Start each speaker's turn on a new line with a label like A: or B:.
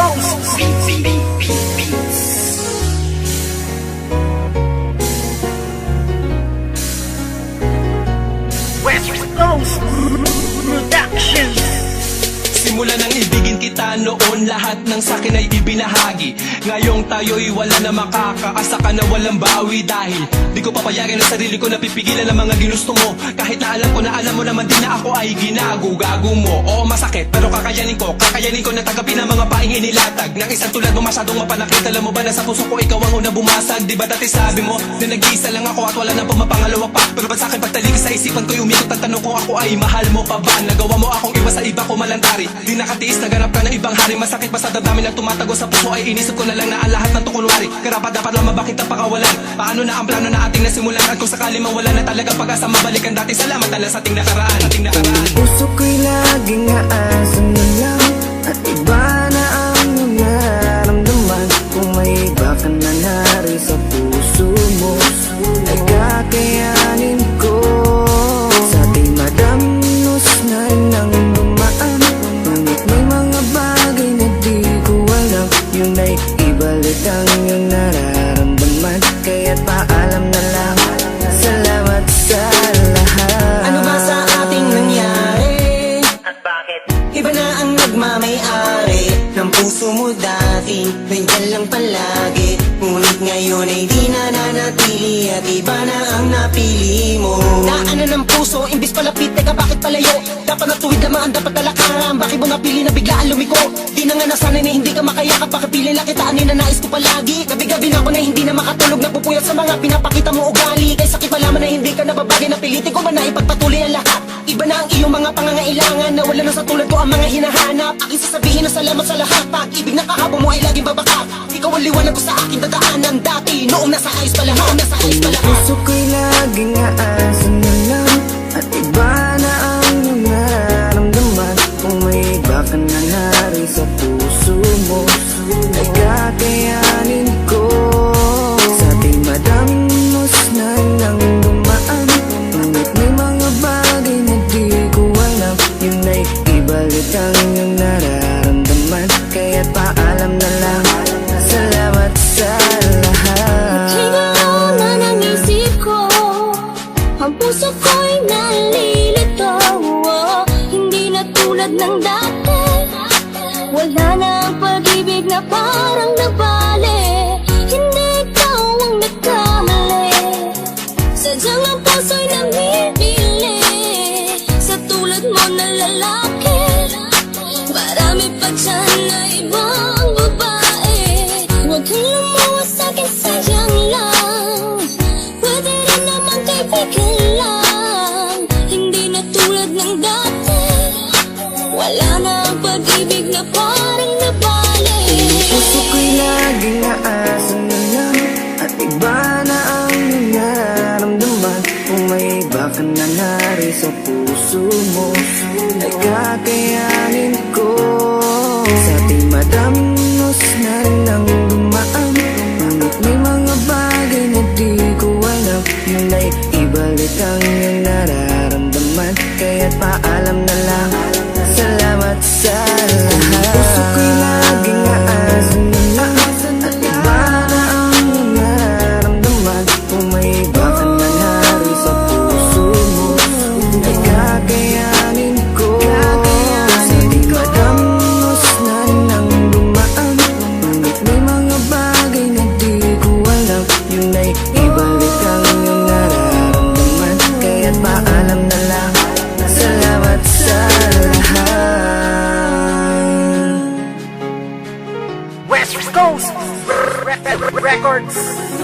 A: close. Noon Lahat ng sakin ay ibinahagi. Ngayong tayo'y wala na makakaasa ka na walang bawi Dahil di ko papayagan ang sarili ko na pipigilan ang mga ginusto mo. Kahit na alam ko na alam mo naman din na ako ay ginago-gago mo. Oo masakit pero kakayanin ko Kakayanin ko na tagapin ang mga paing inilatag. Ng isang tulad mo masyadong mapanakit. Alam mo ba na sa puso ko ikaw ang una bumasag? Di ba dati sabi mo na nag-iisa lang ako at wala nang pumapangalawa pa? Pero ba't sa akin pagtalig sa isipan ko umikot ang tanong ko ako ay mahal mo pa ba? Nagawa mo akong sa iba ko malantari Di nakatiis naganap ka ng ibang hari. Masakit pa sa damdamin na tumatago sa puso ay inisip ko na lang na ang lahat ng tukunwari Karapat dapat lang mabakit ang pakawalan. Paano na ang plano na ating nasimulan? At kung sakali mawala na talaga pag-asa mabalikan dati. Salamat na sa ating nakaraan. Ating nakaraan.
B: Puso ko'y laging aasan na lang. At iba na ang nararamdaman. Kung may iba ka na nari sa puso mo Ay kakayanin Lang
C: palagi. Ngunit ngayon ay di na nanatili At iba na ang napili mo. Naano ng puso, imbis palapit Teka bakit palayo? Dapat natuwid naman, dapat talakaran Bakit mo napili na biglaan lumiko? Di na nga nasanay na hindi ka makayakap Bakit pili lang kita? Na nais ko palagi? Gabi-gabi na ako na hindi na makatulog. Napupuyat sa mga pinapakita mo ugali. Kay sakit malaman na hindi ka nababagay Napilitin ko man na ipagpatuloy mga pangangailangan Na wala na sa tulad ko ang mga hinahanap. Aking sasabihin na salamat sa lahat Pag-ibig na kahapon mo ay laging babakak Ikaw ang liwanag ko sa aking dadaanan Dati, noong nasa ayos pa lahat Noong nasa ayos pa lahat
B: Puso ko'y laging aasan na lang ibalik ang iyong nararamdaman Kaya't paalam na lang. Salamat sa lahat.
D: Ikaw na ng isip ko Ang puso ko'y nalilito. Oh, Hindi na tulad ng dati Wala na ang pag-ibig na parang nabali. Hindi ikaw ang nagkamali. Sadyang ang puso'y namimili. Sa tulad mo na Na ibang babae. Huwag kang lumawa sa'kin, sayang lang. Pwede rin naman kaibigan lang. Hindi na ng dati. Wala na ang na parang nabali.
B: Puso ko'y laging aasan na lang At iba ang nararamdaman. Kung may iba ka na nari sa puso mo Ay Kaya't Ghost Records.